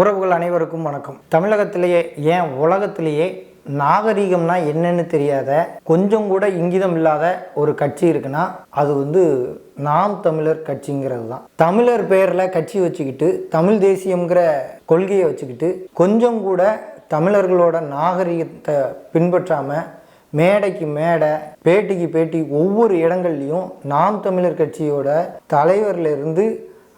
உறவுகள் அனைவருக்கும் வணக்கம். தமிழகத்திலேயே ஏன் உலகத்திலேயே நாகரீகம்னா என்னன்னு தெரியாத கொஞ்சம் கூட இங்கிதம் இல்லாத ஒரு கட்சி இருக்குன்னா அது வந்து நாம் தமிழர் கட்சிங்கிறது தான். தமிழர் பேரில் கட்சி வச்சுக்கிட்டு தமிழ் தேசியம்ங்கிற கொள்கையை வச்சுக்கிட்டு கொஞ்சம் கூட தமிழர்களோட நாகரிகத்தை பின்பற்றாமல் மேடைக்கு மேடை பேட்டிக்கு பேட்டி ஒவ்வொரு இடங்கள்லையும் நாம் தமிழர் கட்சியோட தலைவர்லேருந்து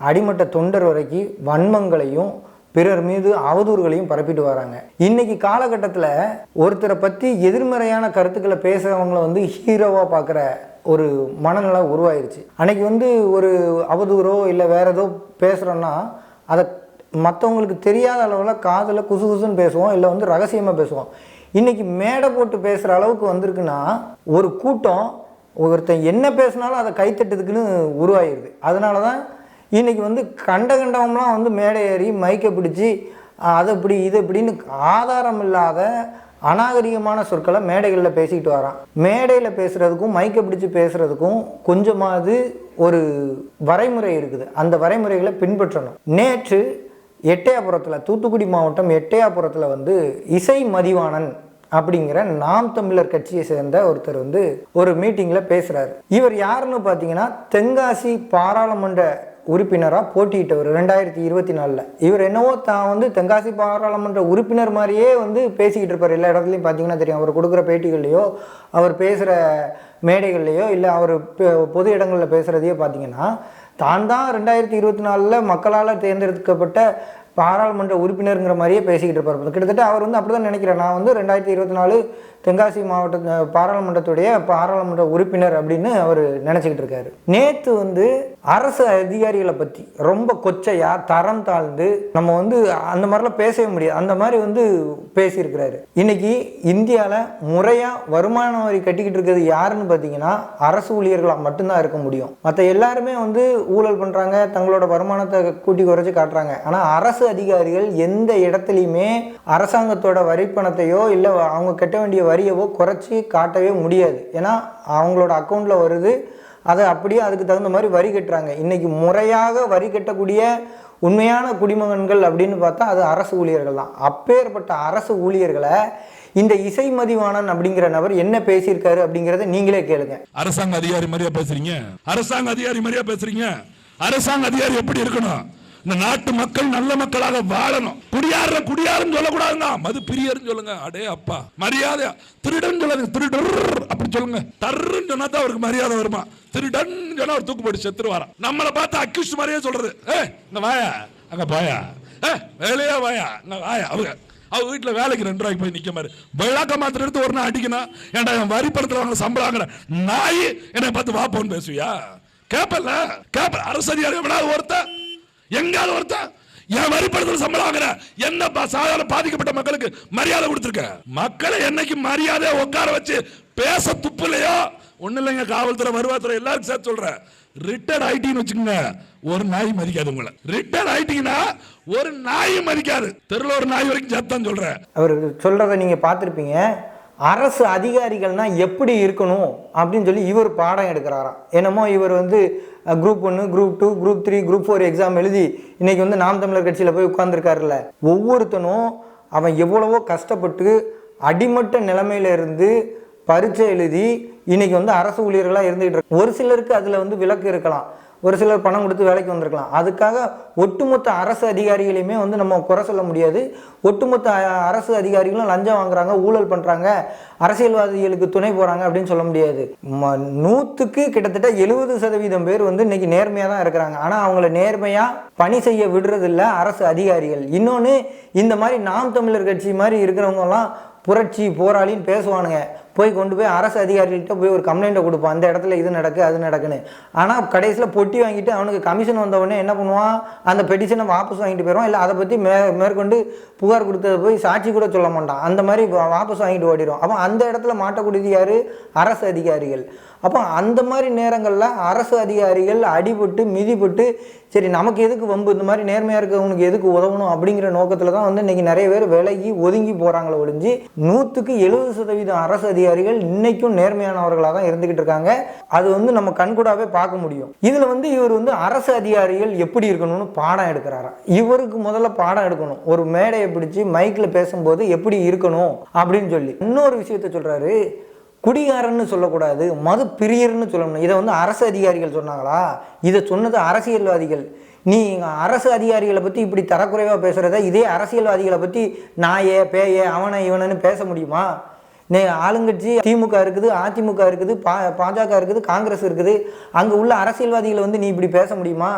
அடிமட்ட தொண்டர் வரைக்கும் வன்மங்களையும் பிறர் மீது அவதூறுகளையும் பரப்பிட்டு வராங்க. இன்னைக்கு காலகட்டத்தில் ஒருத்தரை பற்றி எதிர்மறையான கருத்துக்களை பேசுகிறவங்கள வந்து ஹீரோவாக பார்க்குற ஒரு மனநிலை உருவாயிருச்சு. அன்னைக்கு வந்து ஒரு அவதூறோ இல்லை வேற ஏதோ பேசுகிறோன்னா அதை மற்றவங்களுக்கு தெரியாத அளவில் காதில் குசு குசுன்னு பேசுவோம் இல்லை வந்து ரகசியமாக பேசுவோம். இன்னைக்கு மேடை போட்டு பேசுகிற அளவுக்கு வந்திருக்குன்னா ஒரு கூட்டம் ஒருத்தன் என்ன பேசினாலும் அதை கைத்தட்டுறதுக்குன்னு உருவாயிருது. அதனால தான் இன்றைக்கி வந்து கண்ட கண்டவம்லாம் வந்து மேடை ஏறி மைக்கை பிடிச்சி அதை இப்படி இது இப்படின்னு ஆதாரம் இல்லாத அநாகரிகமான சொற்களை மேடைகளில் பேசிக்கிட்டு வரான். மேடையில் பேசுகிறதுக்கும் மைக்கை பிடிச்சி பேசுகிறதுக்கும் கொஞ்சமாவது ஒரு வரைமுறை இருக்குது. அந்த வரைமுறைகளை பின்பற்றணும். நேற்று எட்டயாபுரத்தில் தூத்துக்குடி மாவட்டம் எட்டயாபுரத்தில் வந்து இசை மதிவாணன் அப்படிங்கிற நாம் தமிழர் கட்சியை சேர்ந்த ஒருத்தர் வந்து ஒரு மீட்டிங்கில் பேசுகிறாரு இவர் யாருன்னு பார்த்தீங்கன்னா தென்காசி பாராளுமன்ற உறுப்பினராக போட்டியிட்டவர் ரெண்டாயிரத்தி இருபத்தி நாலில். இவர் என்னவோ தான் வந்து தென்காசி பாராளுமன்ற உறுப்பினர் மாதிரியே வந்து பேசிக்கிட்டு இருப்பார். எல்லா இடத்துலையும் பார்த்தீங்கன்னா தெரியும். அவர் கொடுக்குற பேட்டிகள்லையோ அவர் பேசுகிற மேடைகள்லையோ இல்லை அவர் பொது இடங்களில் பேசுகிறதையோ பார்த்தீங்கன்னா தான் தான் ரெண்டாயிரத்தி இருபத்தி நாலில் மக்களால் தேர்ந்தெடுக்கப்பட்ட பாராளுமன்ற உறுப்பினருங்கிற மாதிரியே பேசிக்கிட்டு இருப்பார் கிட்டத்தட்ட அவர் வந்து அப்படி தான் நினைக்கிறேன். நான் வந்து ரெண்டாயிரத்தி இருபத்தி நாலு தென்காசி மாவட்ட பாராளுமன்றத்துடைய பாராளுமன்ற உறுப்பினர் அப்படின்னு அவர் நினச்சிக்கிட்டு இருக்காரு. நேற்று வந்து அரசு அதிகாரிகளை பற்றி ரொம்ப கொச்சையா தரம் தாழ்ந்து நம்ம வந்து அந்த மாதிரிலாம் பேசவே முடியாது. அந்த மாதிரி வந்து பேசியிருக்கிறாரு. இன்னைக்கு இந்தியாவில் முறையாக வருமான வரி கட்டிக்கிட்டு இருக்கிறது யாருன்னு பார்த்தீங்கன்னா அரசு ஊழியர்களாக மட்டும்தான் இருக்க முடியும். மற்ற எல்லாருமே வந்து ஊழல் பண்ணுறாங்க தங்களோட வருமானத்தை கூட்டி குறைச்சி காட்டுறாங்க. ஆனால் அரசு அதிகாரிகள் எந்த இடத்துலையுமே அரசாங்கத்தோட வரிப்பணத்தையோ இல்லை அவங்க கட்ட வேண்டிய வரியவோ குறைச்சி காட்டவே முடியாது. ஏன்னா அவங்களோட அக்கௌண்ட்டில் வருது அதை அப்படியே அதுக்கு தகுந்த மாதிரி வரி கட்டுறாங்க. இன்றைக்கி முறையாக வரி கட்டக்கூடிய உண்மையான குடிமகன்கள் அப்படின்னு பார்த்தா அது அரசு ஊழியர்கள் தான். அப்பேற்பட்ட அரசு ஊழியர்களை இந்த இசை மதிவாணன் அப்படிங்கிற நபர் என்ன பேசியிருக்காரு அப்படிங்கிறத நீங்களே கேளுங்க. அரசாங்க அதிகாரி மாதிரியா பேசுறீங்க? அரசாங்க அதிகாரி மாதிரியா பேசுறீங்க? அரசாங்க அதிகாரி எப்படி இருக்கணும்? இந்த நாட்டு மக்கள் நல்ல மக்களாக வாழணும். குடியார குடியாருன்னு சொல்லக்கூடாதுங்க. மது பிரியர்னு சொல்லுங்க. அடே அப்பா. மரியாதை. திருடன் சொல்லுங்க திருடர் அப்படி சொல்லுங்க. தருன்னு சொன்னா தான் அவருக்கு மரியாதை வருமா? திருடன் சொன்னா அவர் தூக்கு போட்டு செத்துருவாராம் நம்மளை பார்த்து அக்யூஸ்ட் மாதிரியே சொல்றது. ஏ இந்த வாயா? அங்க பாயா? ஏ வேலையா வாயா? இங்க வாயா? அவங்க அவ வீட்டுல வேலைக்கு ரெண்டு ரூபாய்க்கு போய் நிக்க மாதிரி. விளக்க மாத்திரம் எடுத்து ஒரு நாள் அடிக்கணும். ஏன்டா என் வரி படத்தில் வாங்க சம்பளம் வாங்குற நாய்? என்னை பார்த்து வாப்போன்னு பேசுவியா? கேப்பல. கேப்ப அரசு அதிகாரி ஒருத்தன். எங்காவது ஒருத்தன் என் வரிப்படுத்தல் சம்பளம் வாங்குற என்ன சாதாரண பாதிக்கப்பட்ட மக்களுக்கு மரியாதை கொடுத்துருக்க? மக்களை என்னைக்கு மரியாதையை உட்கார வச்சு பேச துப்புலையோ? ஒன்றும் இல்லைங்க காவல்துறை வருவாய்த்துறை எல்லாருக்கும் சேர்த்து சொல்கிறேன் ரிட்டையர்ட் ஆயிட்டின்னு வச்சுக்கோங்க ஒரு நாய் மதிக்காது உங்களை. ரிட்டையர்ட் ஆயிட்டீங்கன்னா ஒரு நாய் மதிக்காது. தெருவில் ஒரு நாய் வரைக்கும் சத்தம் சொல்கிறேன் அவர் சொல்கிறத நீங்கள் பார்த்துருப்பீங்க. அரசு அதிகாரிகள்னா எப்படி இருக்கணும் அப்படின்னு சொல்லி இவர் பாடம் எடுக்கிறாராம். என்னமோ இவர் வந்து குரூப் ஒன்று group two group three group four exam எழுதி இன்னைக்கு வந்து நாம் தமிழர் கட்சியில் போய் உட்காந்துருக்காருல்ல ஒவ்வொருத்தனும் அவன் எவ்வளவோ கஷ்டப்பட்டு அடிமட்ட நிலைமையில இருந்து பரீட்சை எழுதி இன்னைக்கு வந்து அரசு ஊழியர்களாக இருந்துகிட்டு இருக்கு ஒரு சிலருக்கு அதில் வந்து விலக்கு இருக்கலாம். ஒரு சிலர் பணம் கொடுத்து வேலைக்கு வந்திருக்கலாம். அதுக்காக ஒட்டுமொத்த அரசு அதிகாரிகளையுமே வந்து நம்ம குறை சொல்ல முடியாது. ஒட்டுமொத்த அரசு அதிகாரிகளும் லஞ்சம் வாங்குறாங்க ஊழல் பண்ணுறாங்க அரசியல்வாதிகளுக்கு துணை போகிறாங்க அப்படின்னு சொல்ல முடியாது. ம- நூற்றுக்கு கிட்டத்தட்ட எழுபது சதவீதம் பேர் வந்து இன்னைக்கு நேர்மையாக தான் இருக்கிறாங்க. ஆனால் அவங்கள நேர்மையாக பணி செய்ய விடுறதில்ல அரசு அதிகாரிகள். இன்னொன்று இந்த மாதிரி நாம் தமிழர் கட்சி மாதிரி இருக்கிறவங்கலாம் புரட்சி போராளின்னு பேசுவானுங்க. போய் கொண்டு போய் அரசு அதிகாரிகள்கிட்ட போய் ஒரு கம்ப்ளைண்ட்டை கொடுப்பான். அந்த இடத்துல இது நடக்கு அது நடக்குன்னு. ஆனால் கடைசியில் பொட்டி வாங்கிட்டு அவனுக்கு கமிஷன் வந்தவொடனே என்ன பண்ணுவான்? அந்த பெட்டிஷனை வாபஸ் வாங்கிட்டு போயிடுவான். இல்லை அதை பற்றி மே மேற்கொண்டு புகார் கொடுத்ததை போய் சாட்சி கூட சொல்ல மாட்டான். அந்த மாதிரி வாபஸ் வாங்கிட்டு ஓடிடும் அப்போ அந்த இடத்துல மாட்டக்கூடியது யார்? அரசு அதிகாரிகள். அப்போ அந்த மாதிரி நேரங்களில் அரசு அதிகாரிகள் அடிபட்டு மிதிபட்டு சரி நமக்கு எதுக்கு வம்பு? இந்த மாதிரி நேர்மையாக இருக்கவனுக்கு எதுக்கு உதவணும் அப்படிங்கிற நோக்கத்தில் தான் வந்து இன்றைக்கி நிறைய பேர் விலகி ஒதுங்கி போகிறாங்களே ஒழிஞ்சு நூற்றுக்கு எழுபது சதவீதம் அரசு அதிகாரிகள் இன்னைக்கும் நேர்மையானவர்களாக தான் இருந்துக்கிட்டு இருக்காங்க. அது வந்து நம்ம கண்கூடாவே பார்க்க முடியும். இதில் வந்து இவர் வந்து அரசு அதிகாரிகள் எப்படி இருக்கணும்னு பாடம் எடுக்கிறாரா இவருக்கு முதல்ல பாடம் எடுக்கணும். ஒரு மேடையை பிடிச்சி மைக்கில் பேசும்போது எப்படி இருக்கணும் அப்படின்னு சொல்லி. இன்னொரு விஷயத்த சொல்கிறாரு குடிகாரன்னு சொல்லக்கூடாது மது பிரியர்னு சொல்லணும். இதை வந்து அரசு அதிகாரிகள் சொன்னாங்களா? இதை சொன்னது அரசியல்வாதிகள். நீ அரசு அதிகாரிகளை பற்றி இப்படி தரக்குறைவாக பேசுகிறத இதே அரசியல்வாதிகளை பற்றி நாயே பேயே அவனை இவனன்னு பேச முடியுமா? நே ஆளுங்கட்சி திமுக இருக்குது அதிமுக இருக்குது பா பாஜக இருக்குது காங்கிரஸ் இருக்குது. அங்கே உள்ள அரசியல்வாதிகளை வந்து நீ இப்படி பேச முடியுமா?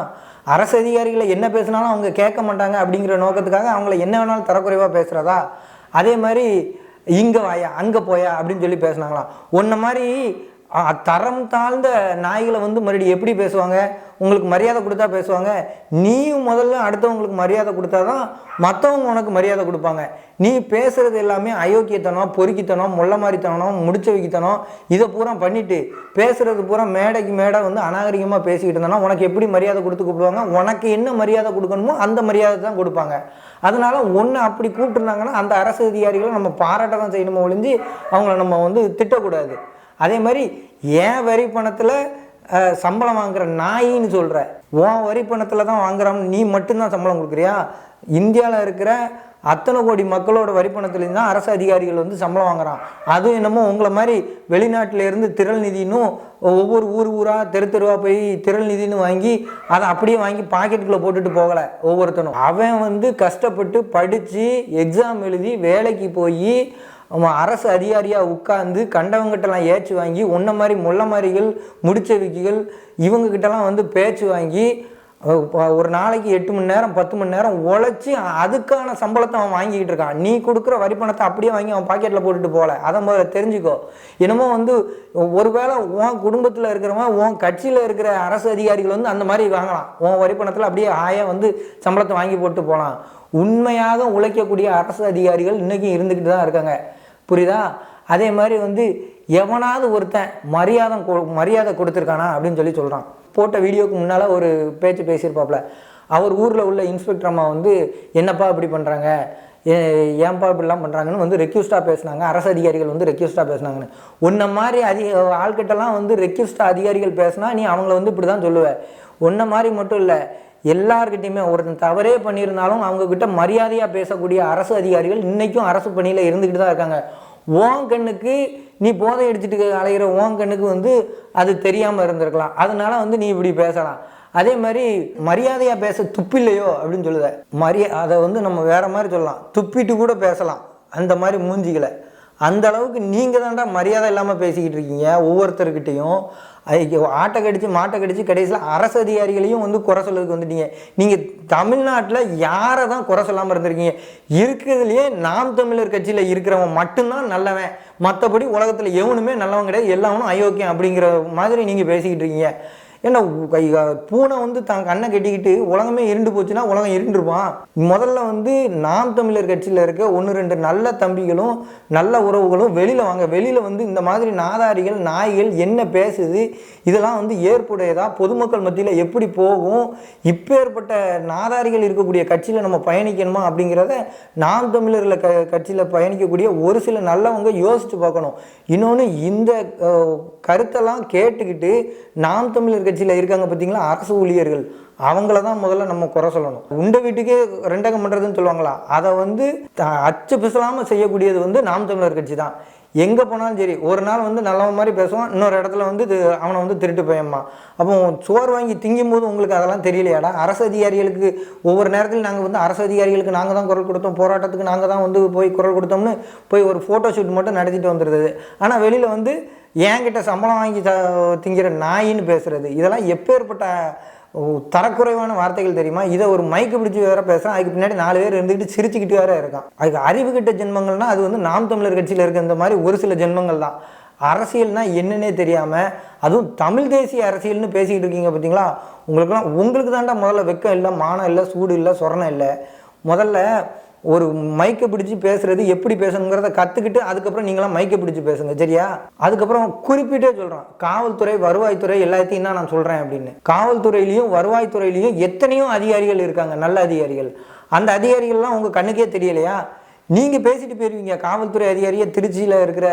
அரசு அதிகாரிகளை என்ன பேசினாலும் அவங்க கேட்க மாட்டாங்க அப்படிங்கிற நோக்கத்துக்காக அவங்கள என்ன வேணாலும் தரக்குறைவாக பேசுகிறதா அதே மாதிரி இங்கே வாயா அங்கே போயா அப்படின்னு சொல்லி பேசினாங்களாம். உன்ன மாதிரி தரம் தாழ்ந்த நாய்களை வந்து மறுபடியும் எப்படி பேசுவாங்க? உங்களுக்கு மரியாதை கொடுத்தா பேசுவாங்க. நீயும் முதல்ல அடுத்தவங்களுக்கு மரியாதை கொடுத்தா தான் மற்றவங்க உனக்கு மரியாதை கொடுப்பாங்க. நீ பேசுகிறது எல்லாமே அயோக்கியத்தனம் பொறுக்கித்தனம் முள்ள மாதிரித்தனம் முடிச்ச வைக்கித்தனம் இதை பூரா பண்ணிட்டு பேசுறது பூரா மேடைக்கு மேடை வந்து அநாகரிகமாக பேசிக்கிட்டு இருந்தோன்னா உனக்கு எப்படி மரியாதை கொடுத்து கூப்பிடுவாங்க? உனக்கு என்ன மரியாதை கொடுக்கணுமோ அந்த மரியாதை தான் கொடுப்பாங்க. அதனால ஒன்று அப்படி கூப்பிட்டுருந்தாங்கன்னா அந்த அரசு அதிகாரிகளை நம்ம பாராட்ட தான் செய்யணுமோ ஒழிஞ்சு அவங்கள நம்ம வந்து திட்டக்கூடாது. அதே மாதிரி ஏன் வரி பணத்தில் சம்பளம் வாங்குற நாயின்னு சொல்கிற உன் வரி பணத்தில் தான் வாங்குறான் நீ மட்டும்தான் சம்பளம் கொடுக்குறியா? இந்தியாவில் இருக்கிற அத்தனை கோடி மக்களோட வரிப்பணத்துலேருந்து தான் அரசு அதிகாரிகள் வந்து சம்பளம் வாங்குறான். அதுவும் என்னமோ உங்களை மாதிரி வெளிநாட்டிலேருந்து திரள் நிதினும் ஒவ்வொரு ஊர் ஊராக தெரு தெருவாக போய் திரள் நிதின்னு வாங்கி அதை அப்படியே வாங்கி பாக்கெட்டுக்குள்ளே போட்டுட்டு போகலை ஒவ்வொருத்தனும். அவன் வந்து கஷ்டப்பட்டு படித்து எக்ஸாம் எழுதி வேலைக்கு போய் அவன் அரசு அதிகாரியாக உட்கார்ந்து கண்டவங்கிட்டலாம் ஏச்சு வாங்கி உன்ன மாதிரி முள்ள மாதிரிகள் முடிச்சவிக்கிகள் இவங்கக்கிட்டலாம் வந்து பேச்சு வாங்கி ஒரு நாளைக்கு எட்டு மணி நேரம் பத்து மணி நேரம் உழைச்சி அதுக்கான சம்பளத்தை அவன் வாங்கிக்கிட்டு இருக்கான். நீ கொடுக்குற வரி பணத்தை அப்படியே வாங்கி அவன் பாக்கெட்டில் போட்டுட்டு போகல அதை முதல்ல தெரிஞ்சுக்கோ. என்னமோ வந்து ஒருவேளை உன் குடும்பத்தில் இருக்கிறவன் உன் கட்சியில் இருக்கிற அரசு அதிகாரிகள் வந்து அந்த மாதிரி வாங்கலாம். உன் வரி பணத்தில் அப்படியே ஆயா வந்து சம்பளத்தை வாங்கி போட்டு போகலாம் உண்மையாக உழைக்கக்கூடிய அரசு அதிகாரிகள் இன்றைக்கும் இருந்துக்கிட்டு தான் இருக்காங்க. புரியுதா? அதே மாதிரி வந்து எவனாவது ஒருத்தன் மரியாதை கொ- மரியாதை கொடுத்துருக்கானா அப்படின்னு சொல்லி சொல்கிறான் போட்ட வீடியோக்கு முன்னால் ஒரு பேச்சு பேசியிருப்பாப்புல அவர் ஊரில் உள்ள இன்ஸ்பெக்டர் அம்மா வந்து என்னப்பா இப்படி பண்ணுறாங்க ஏன்பா இப்படிலாம் பண்ணுறாங்கன்னு வந்து ரெக்யூஸ்டாக பேசுனாங்க. அரசு அதிகாரிகள் வந்து ரெக்யூஸ்டாக பேசினாங்கன்னு. உன்ன மாதிரி அதி ஆள்கிட்டலாம் வந்து ரெக்யூஸ்டாக அதிகாரிகள் பேசினா நீ அவங்கள வந்து இப்படி தான் சொல்லுவ. உன்ன மாதிரி மட்டும் இல்லை எல்லார்கிட்டையுமே ஒருத்தன் தவறே பண்ணியிருந்தாலும் அவங்கக்கிட்ட மரியாதையாக பேசக்கூடிய அரசு அதிகாரிகள் இன்றைக்கும் அரசு பணியில் இருந்துக்கிட்டு தான் இருக்காங்க. ஓன் கண்ணுக்கு நீ போதை எடுத்துட்டு அலைகிற ஓன் கண்ணுக்கு வந்து அது தெரியாமல் இருந்திருக்கலாம். அதனால வந்து நீ இப்படி பேசலாம். அதே மாதிரி மரியாதையாக பேச துப்பில்லையோ அப்படின்னு சொல்லுத. மரியா அதை வந்து நம்ம வேற மாதிரி சொல்லலாம். துப்பிட்டு கூட பேசலாம். அந்த மாதிரி மூஞ்சிகளை. அந்த அளவுக்கு நீங்கள் தான்டா மரியாதை இல்லாமல் பேசிக்கிட்டு இருக்கீங்க ஒவ்வொருத்தர்கிட்டையும். ஆட்டை கடிச்சு மாட்டை கடிச்சு கடைசியில் அரசு அதிகாரிகளையும் வந்து குறை சொல்லதுக்கு வந்துட்டீங்க. நீங்கள் தமிழ்நாட்டில் யாரை தான் குறை சொல்லாமல் இருந்திருக்கீங்க? இருக்கிறதுலையே நாம் தமிழர் கட்சியில் இருக்கிறவன் மட்டும்தான் நல்லவன். மற்றபடி உலகத்தில் எவனுமே நல்லவன் கிடையாது. எல்லாவனும் அயோக்கியம் அப்படிங்கிற மாதிரி நீங்கள் பேசிக்கிட்டு இருக்கீங்க. ஏன்னா கை- பூனை வந்து தான் கண்ணை கட்டிக்கிட்டு உலகமே இருண்டு போச்சுன்னா உலகம் இருண்டுருப்பான். முதல்ல வந்து நாம் தமிழர் கட்சியில் இருக்க ஒன்று ரெண்டு நல்ல தம்பிகளும் நல்ல உறவுகளும் வெளியில் வாங்க. வெளியில் வந்து இந்த மாதிரி நாதாரிகள் நாய்கள் என்ன பேசுது இதெல்லாம் வந்து ஏற்புடையதா பொதுமக்கள் மத்தியில் எப்படி போகும் இப்பேற்பட்ட நாதாரிகள் இருக்கக்கூடிய கட்சியில் நம்ம பயணிக்கணுமா அப்படிங்கிறத நாம் தமிழரில் க கட்சியில் பயணிக்கக்கூடிய ஒரு சில நல்லவங்க யோசித்து பார்க்கணும். இன்னொன்று இந்த கருத்தெல்லாம் கேட்டுக்கிட்டு நாம் தமிழர் கட்சியில் இருக்காங்க பார்த்தீங்களா? அரசு ஊழியர்கள். அவங்கள தான் முதல்ல நம்ம குறை சொல்லணும். உண்ட வீட்டுக்கே ரெண்டகம் பண்ணுறதுன்னு சொல்லுவாங்களா? அதை வந்து த- அச்சு பிசலாமல் செய்யக்கூடியது வந்து நாம் தமிழர் கட்சி தான் எங்கே போனாலும் சரி ஒரு நாள் வந்து நல்லவன் மாதிரி பேசுவான் இன்னொரு இடத்துல வந்து இது அவனை வந்து திருட்டு போயம்மா. அப்போ சோறு வாங்கி திங்கும் போது உங்களுக்கு அதெல்லாம் தெரியலையாடா? அரசு அதிகாரிகளுக்கு ஒவ்வொரு நேரத்தில் நாங்கள் வந்து அரசு அதிகாரிகளுக்கு நாங்கள் தான் குரல் கொடுத்தோம் போராட்டத்துக்கு நாங்கள் தான் வந்து போய் குரல் கொடுத்தோம்னு போய் ஒரு ஃபோட்டோ ஷூட் மட்டும் நடத்திட்டு வந்துடுது ஆனால் வெளியில் வந்து என்கிட்ட சம்பளம் வாங்கி த திங்கிற நாயின்னு பேசுறது. இதெல்லாம் எப்பேற்பட்ட தரக்குறைவான வார்த்தைகள் தெரியுமா? இதை ஒரு மைக்கு பிடிச்சி வேற பேசுகிறேன் அதுக்கு பின்னாடி நாலு பேர் இருந்துக்கிட்டு சிரிச்சுக்கிட்டு வேற இருக்கான். அதுக்கு அறிவு கிட்ட ஜென்மங்கள்னா அது வந்து நாம் தமிழர் கட்சியில் இருக்க இந்த மாதிரி ஒரு சில ஜென்மங்கள் தான். அரசியல்னா என்னன்னே தெரியாமல் அதுவும் தமிழ் தேசிய அரசியல்னு பேசிக்கிட்டு இருக்கீங்க பார்த்தீங்களா உங்களுக்குலாம் உங்களுக்கு தான்டா முதல்ல வெக்கம் இல்லை மானம் இல்லை சூடு இல்லை சொரணம் இல்லை. முதல்ல ஒரு மைக்கை பிடிச்சி பேசுறது எப்படி பேசணுங்கிறத கற்றுக்கிட்டு அதுக்கப்புறம் நீங்களாம் மைக்கை பிடிச்சி பேசுங்க சரியா? அதுக்கப்புறம் குறிப்பிட்டே சொல்கிறோம் காவல்துறை வருவாய்த்துறை எல்லாத்தையும் தான் நான் சொல்கிறேன் அப்படின்னு. காவல்துறையிலையும் வருவாய்த்துறையிலையும் எத்தனையோ அதிகாரிகள் இருக்காங்க நல்ல அதிகாரிகள். அந்த அதிகாரிகள்லாம் உங்கள் கண்ணுக்கே தெரியலையா? நீங்கள் பேசிட்டு போயிருவீங்க. காவல்துறை அதிகாரியை திருச்சியில் இருக்கிற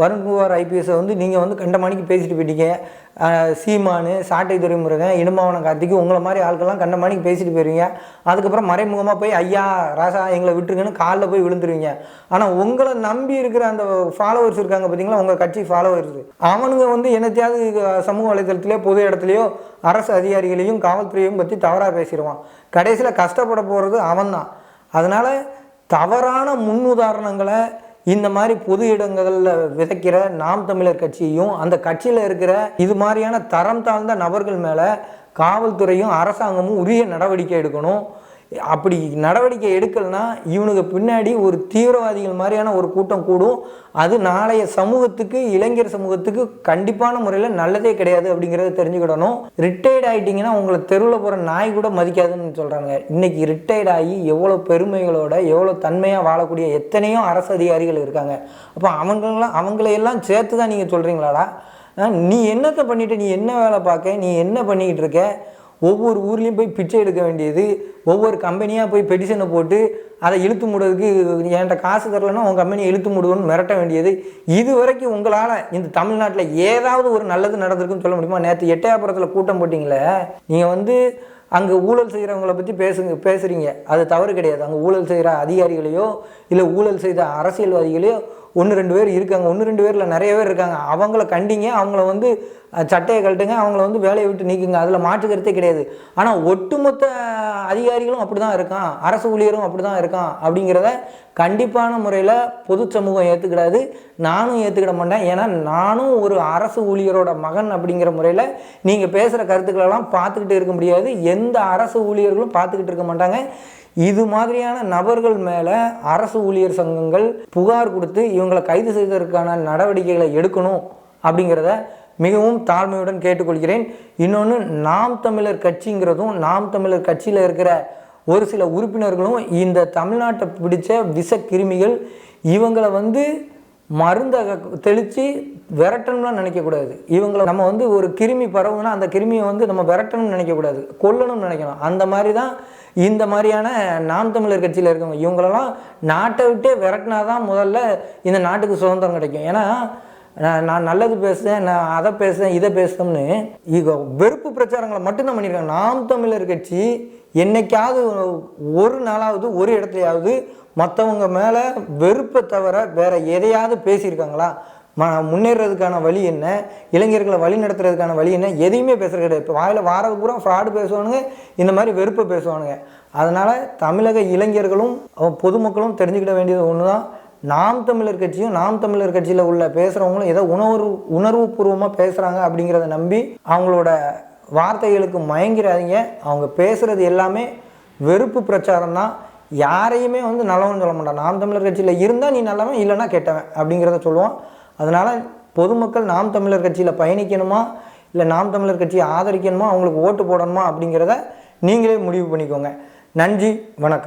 வருண்குமார் ஐபிஎஸை வந்து நீங்கள் வந்து கண்டமானிக்கு பேசிட்டு போயிட்டீங்க. சீமானு சாட்டை துறைமுருகன் இடுமாவனம் கார்த்திக்கு உங்களை மாதிரி ஆட்கள்லாம் கண்டமானிக்கு பேசிட்டு போயிருவீங்க. அதுக்கப்புறம் மறைமுகமாக போய் ஐயா ராசா எங்களை விட்டுருங்கன்னு காலில் போய் விழுந்துருவீங்க. ஆனால் உங்களை நம்பி இருக்கிற அந்த ஃபாலோவர்ஸ் இருக்காங்க பார்த்தீங்களா உங்கள் கட்சி ஃபாலோவர்ஸ் அவனுங்க வந்து என்னத்தையாவது சமூக வலைதளத்திலேயோ பொது இடத்துலையோ அரசு அதிகாரிகளையும் காவல்துறையையும் பற்றி தவறாக பேசிடுவான். கடைசியில் கஷ்டப்பட போகிறது அவன்தான். அதனால் தவறான முன்னுதாரணங்களை இந்த மாதிரி பொது இடங்களில் விதைக்கிற நாம் தமிழர் கட்சியையும் அந்த கட்சியில் இருக்கிற இது மாதிரியான தரம் தாழ்ந்த நபர்கள் மேலே காவல்துறையும் அரசாங்கமும் உரிய நடவடிக்கை எடுக்கணும். அப்படி நடவடிக்கை எடுக்கலைன்னா இவனுக்கு பின்னாடி ஒரு தீவிரவாதிகள் மாதிரியான ஒரு கூட்டம் கூடும். அது நாளைய சமூகத்துக்கு இளைஞர் சமூகத்துக்கு கண்டிப்பான முறையில் நல்லதே கிடையாது அப்படிங்கிறத தெரிஞ்சுக்கிடணும். ரிட்டையர்ட் ஆகிட்டிங்கன்னா உங்களை தெருவில் போகிற நாய் கூட மதிக்காதுன்னு சொல்கிறாங்க இன்னைக்கு ரிட்டையர்ட் ஆகி எவ்வளோ பெருமைகளோட எவ்வளோ தன்மையாக வாழக்கூடிய எத்தனையோ அரசு அதிகாரிகள் இருக்காங்க. அப்போ அவங்களெல்லாம் அவங்களையெல்லாம் சேர்த்து தான் நீங்கள் சொல்கிறீங்களாடா நீ என்னத்தை பண்ணிவிட்டு நீ என்ன வேலை பார்க்க நீ என்ன பண்ணிக்கிட்டு இருக்க? ஒவ்வொரு ஊர்லேயும் போய் பிச்சை எடுக்க வேண்டியது ஒவ்வொரு கம்பெனியாக போய் பெட்டிஷனை போட்டு அதை இழுத்து மூடுறதுக்கு என்கிட்ட காசு தரலன்னா உங்கள் கம்பெனியை இழுத்து மூடுவோன்னு மிரட்ட வேண்டியது. இது வரைக்கும் உங்களால் இந்த தமிழ்நாட்டில் ஏதாவது ஒரு நல்லது நடந்திருக்குன்னு சொல்ல முடியுமா? நேற்று எட்டயாபுரத்தில் கூட்டம் போட்டிங்களே நீங்கள் வந்து அங்கே ஊழல் செய்கிறவங்கள பற்றி பேசுங்க பேசுகிறீங்க அது தவறு கிடையாது. அங்கே ஊழல் செய்கிற அதிகாரிகளையோ இல்லை ஊழல் செய்த அரசியல்வாதிகளையோ ஒன்று ரெண்டு பேர் இருக்காங்க ஒன்று ரெண்டு பேரில் நிறைய பேர் இருக்காங்க. அவங்கள கண்டிங்க அவங்கள வந்து சட்டையை கழட்டுங்க அவங்கள வந்து வேலையை விட்டு நீக்குங்க. அதில் மாற்றுக்கிறதே கிடையாது. ஆனால் ஒட்டுமொத்த அதிகாரிகளும் அப்படி தான் இருக்கான். அரசு ஊழியரும் அப்படி தான் இருக்கான். அப்படிங்கிறத கண்டிப்பான முறையில் பொது சமூகம் ஏற்றுக்கிடாது நானும் ஏற்றுக்கிட மாட்டேன். ஏன்னா நானும் ஒரு அரசு ஊழியரோட மகன் அப்படிங்கிற முறையில் நீங்கள் பேசுகிற கருத்துக்களெல்லாம் பார்த்துக்கிட்டு இருக்க முடியாது. எந்த அரசு ஊழியர்களும் பார்த்துக்கிட்டு இருக்க மாட்டாங்க. இது மாதிரியான நபர்கள் மேலே அரசு ஊழியர் சங்கங்கள் புகார் கொடுத்து இவங்களை கைது செய்வதற்கான நடவடிக்கைகளை எடுக்கணும் அப்படிங்கிறத மிகவும் தாழ்மையுடன் கேட்டுக்கொள்கிறேன். இன்னொன்று நாம் தமிழர் கட்சிங்கிறதும் நாம் தமிழர் கட்சியில் இருக்கிற ஒரு சில உறுப்பினர்களும் இந்த தமிழ்நாட்டை பிடித்த விஷ கிருமிகள் இவங்களை வந்து மருந்தை தெளித்து விரட்டணும்லாம் நினைக்கக்கூடாது. இவங்களை நம்ம வந்து ஒரு கிருமி பரவுனா அந்த கிருமியை வந்து நம்ம விரட்டணும்னு நினைக்கக்கூடாது. கொல்லணும்னு நினைக்கணும். அந்த மாதிரி தான் இந்த மாதிரியான நாம் தமிழர் கட்சியில் இருக்கவங்க இவங்களெல்லாம் நாட்டை விட்டே விரட்டினா தான் முதல்ல இந்த நாட்டுக்கு சுதந்திரம் கிடைக்கும். ஏன்னா நான் நல்லது பேசுகிறேன் நான் அதை பேசுகிறேன் இதை பேசுகிறோம்னு இது வெறுப்பு பிரச்சாரங்களை மட்டும்தான் பண்ணியிருக்காங்க. நாம் தமிழர் கட்சி என்னைக்காவது ஒரு நாளாவது ஒரு இடத்துலையாவது மற்றவங்க மேலே வெறுப்பை தவிர வேறு எதையாவது பேசியிருக்காங்களா? முன்னேறதுக்கான வழி என்ன? இளைஞர்களை வழி நடத்துறதுக்கான வழி என்ன? எதையுமே பேசுறது கிடையாது. இப்போ வாயில் வாரது பூரா ஃப்ராடு பேசுவானுங்க இந்த மாதிரி வெறுப்பை பேசுவானுங்க. அதனால் தமிழக இளைஞர்களும் பொதுமக்களும் தெரிஞ்சுக்கிட வேண்டியது ஒன்று தான் நாம் தமிழர் கட்சியும் நாம் தமிழர் கட்சியில் உள்ள பேசுகிறவங்களும் ஏதோ உணர்வு உணர்வுபூர்வமாக பேசுகிறாங்க அப்படிங்கிறத நம்பி அவங்களோட வார்த்தைகளுக்கு மயங்கிறாதீங்க. அவங்க பேசுகிறது எல்லாமே வெறுப்பு பிரச்சாரம் தான் யாரையுமே வந்து நல்லவன் சொல்ல மாட்டான். நாம் தமிழர் கட்சியில் இருந்தால் நீ நல்லவன் இல்லைன்னா கெட்டவன் அப்படிங்கிறத சொல்லுவான். அதனால் பொதுமக்கள் நாம் தமிழர் கட்சியில் பயணிக்கணுமா? இல்லை நாம் தமிழர் கட்சியை ஆதரிக்கணுமா? அவங்களுக்கு ஓட்டு போடணுமா? அப்படிங்கிறத நீங்களே முடிவு பண்ணிக்கோங்க. நன்றி வணக்கம்.